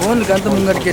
ఫోన్కి అంత ముంగడికి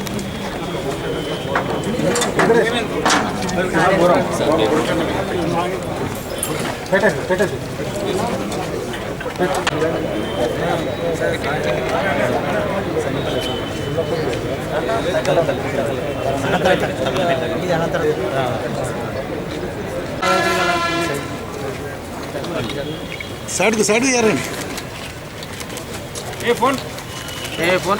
sad side ये फ़ोन। ये फ़ोन।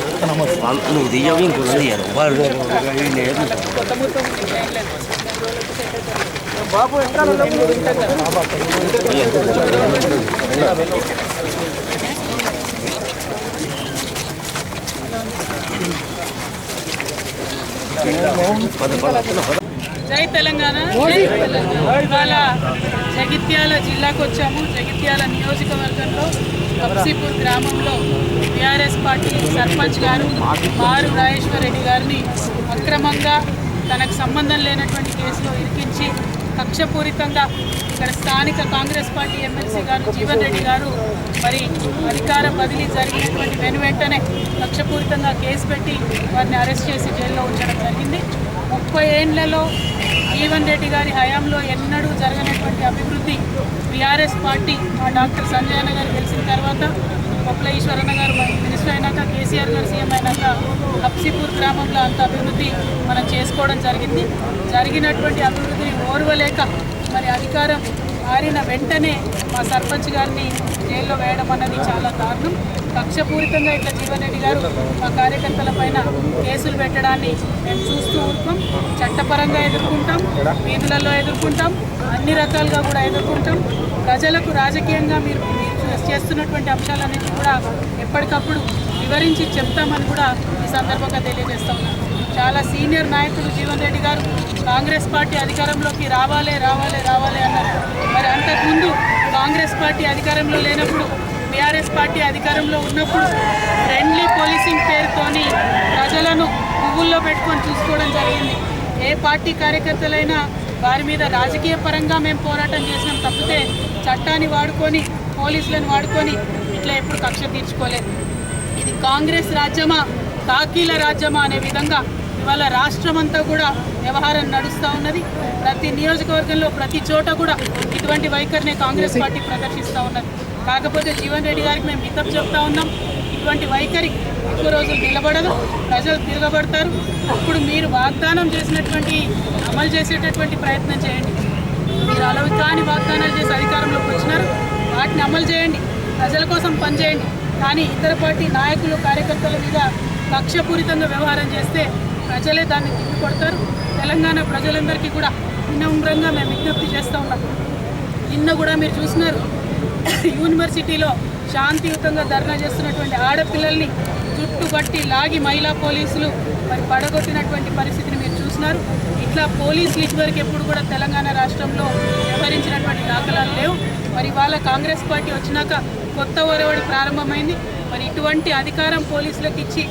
నువ్వు దియ్యవు ఇంకొక దియ్యారు వాళ్ళు మొత్తం లైన్లో జై తెలంగాణ ఇవాళ జగిత్యాల జిల్లాకు వచ్చాము. జగిత్యాల నియోజకవర్గంలో కప్సీపూర్ గ్రామంలో టీఆర్ఎస్ పార్టీ సర్పంచ్ గారు మారు రాజేశ్వర రెడ్డి గారిని అక్రమంగా తనకు సంబంధం లేనటువంటి కేసులో ఇరికించి కక్షపూరితంగా ఇక్కడ స్థానిక కాంగ్రెస్ పార్టీ ఎమ్మెల్సీ గారు జీవన్ రెడ్డి గారు మరి అధికార బదిలీ జరిగినటువంటి వెను వెంటనే కక్షపూరితంగా కేసు పెట్టి వారిని అరెస్ట్ చేసి జైల్లో ఉంచడం జరిగింది. ముప్పై ఏళ్ళలో జీవన్ రెడ్డి గారి హయాంలో ఎన్నడూ జరగనటువంటి అభివృద్ధి బీఆర్ఎస్ పార్టీ మా డాక్టర్ సంజయ్ గారు గెలిచిన తర్వాత ఈశ్వరన్న గారు మినిస్టర్ అయినాక కేసీఆర్ గారు సీఎం అయినాక హప్సిపూర్ గ్రామంలో అంత అభివృద్ధి మనం చేసుకోవడం జరిగింది. జరిగినటువంటి అభివృద్ధిని ఓర్వలేక మరి అధికారం మారిన వెంటనే మా సర్పంచ్ గారిని జైల్లో వేయడం అన్నది చాలా దారుణం. కక్షపూరితంగా ఇట్లా జీవన్ రెడ్డి గారు మా కార్యకర్తల పైన కేసులు పెట్టడాన్ని మేము చూస్తూ ఉంటాం. చట్టపరంగా ఎదుర్కొంటాం వీధులలో ఎదుర్కొంటాం అన్ని రకాలుగా కూడా ఎదుర్కొంటాం. ప్రజలకు రాజకీయంగా మీరు డిస్కస్ చేస్తున్నటువంటి అంశాలన్నింటినీ కూడా ఎప్పటికప్పుడు వివరించి చెప్తామని కూడా ఈ సందర్భంగా తెలియజేస్తా ఉన్నాను. చాలా సీనియర్ నాయకులు జీవన్ రెడ్డి గారు కాంగ్రెస్ పార్టీ అధికారంలోకి రావాలి రావాలి రావాలి అన్నారు. మరి అంతకుముందు కాంగ్రెస్ పార్టీ అధికారంలో లేనప్పుడు బీఆర్ఎస్ పార్టీ అధికారంలో ఉన్నప్పుడు ఫ్రెండ్లీ పోలీసింగ్ పేరుతోని ప్రజలను పువ్వుల్లో పెట్టుకొని చూసుకోవడం జరిగింది. ఏ పార్టీ కార్యకర్తలైనా వారి మీద రాజకీయ పరంగా మేము పోరాటం చేసినాం తప్పితే చట్టాన్ని వాడుకొని పోలీసులను వాడుకొని ఇట్లా ఎప్పుడు కక్ష తీర్చుకోలేదు. ఇది కాంగ్రెస్ రాజ్యమా? కాకీల రాజ్యమా అనే విధంగా ఇవాళ రాష్ట్రం అంతా కూడా వ్యవహారం నడుస్తూ ఉన్నది. ప్రతి నియోజకవర్గంలో ప్రతి చోట కూడా ఇటువంటి వైఖరినే కాంగ్రెస్ పార్టీ ప్రదర్శిస్తూ ఉన్నది. కాకపోతే జీవన్ రెడ్డి గారికి మేము హితం చెప్తా ఉన్నాం. ఇటువంటి వైఖరి ఎక్కువ రోజులు నిలబడదు. ప్రజలు తిరగబడతారు. అప్పుడు మీరు వాగ్దానం చేసినటువంటి అమలు చేసేటటువంటి ప్రయత్నం చేయండి. మీరు అలవి కాని వాగ్దానాలు చేసి అధికారంలోకి వచ్చినారు. వాటిని అమలు చేయండి. ప్రజల కోసం పనిచేయండి. కానీ ఇతర పార్టీ నాయకులు కార్యకర్తల మీద లక్ష్యపూరితంగా వ్యవహారం చేస్తే ప్రజలే దాన్ని తిప్పికొడతారు తెలంగాణ ప్రజలందరికీ కూడా వినమ్రంగా మేము విజ్ఞప్తి చేస్తూ ఉన్నాం. నిన్న కూడా మీరు చూసినారు. యూనివర్సిటీలో శాంతియుతంగా ధర్నా చేస్తున్నటువంటి ఆడపిల్లల్ని చుట్టుపట్టి లాగి మహిళా పోలీసులు మరి పడగొట్టినటువంటి పరిస్థితిని మీరు చూసినారు. ఇట్లా పోలీసులు ఇదివరకు ఎప్పుడు కూడా తెలంగాణ రాష్ట్రంలో వ్యవహరించినటువంటి దాఖలాలు లేవు. మరి ఇవాళ కాంగ్రెస్ పార్టీ వచ్చినాక కొత్త ఒరవడి ప్రారంభమైంది. మరి ఇటువంటి అధికారం పోలీసులకు ఇచ్చి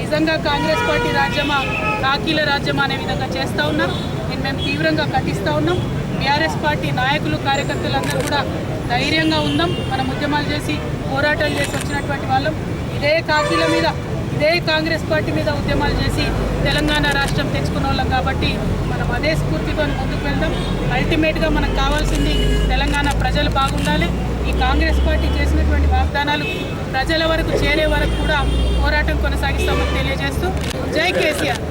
నిజంగా కాంగ్రెస్ పార్టీ రాజ్యమా కాకీల రాజ్యమా అనే విధంగా చేస్తూ ఉన్నారు దీన్ని మేము తీవ్రంగా ఖండిస్తూ ఉన్నాం. బీఆర్ఎస్ పార్టీ నాయకులు కార్యకర్తలందరూ కూడా ధైర్యంగా ఉందాం. మనం ఉద్యమాలు చేసి పోరాటాలు చేసి వచ్చినటువంటి వాళ్ళం. ఇదే కాకీల మీద ఇదే కాంగ్రెస్ పార్టీ మీద ఉద్యమాలు చేసి తెలంగాణ రాష్ట్రం తెచ్చుకున్న వాళ్ళం కాబట్టి మనం అదే స్ఫూర్తితో ముందుకు వెళ్దాం. అల్టిమేట్గా మనకు కావాల్సింది తెలంగాణ ప్రజలు బాగుండాలి. ఈ కాంగ్రెస్ పార్టీ చేసినటువంటి వాగ్దానాలు ప్రజల వరకు చేరే వరకు కూడా పోరాటం కొనసాగిస్తామని తెలియజేస్తూ జై కేసీఆర్.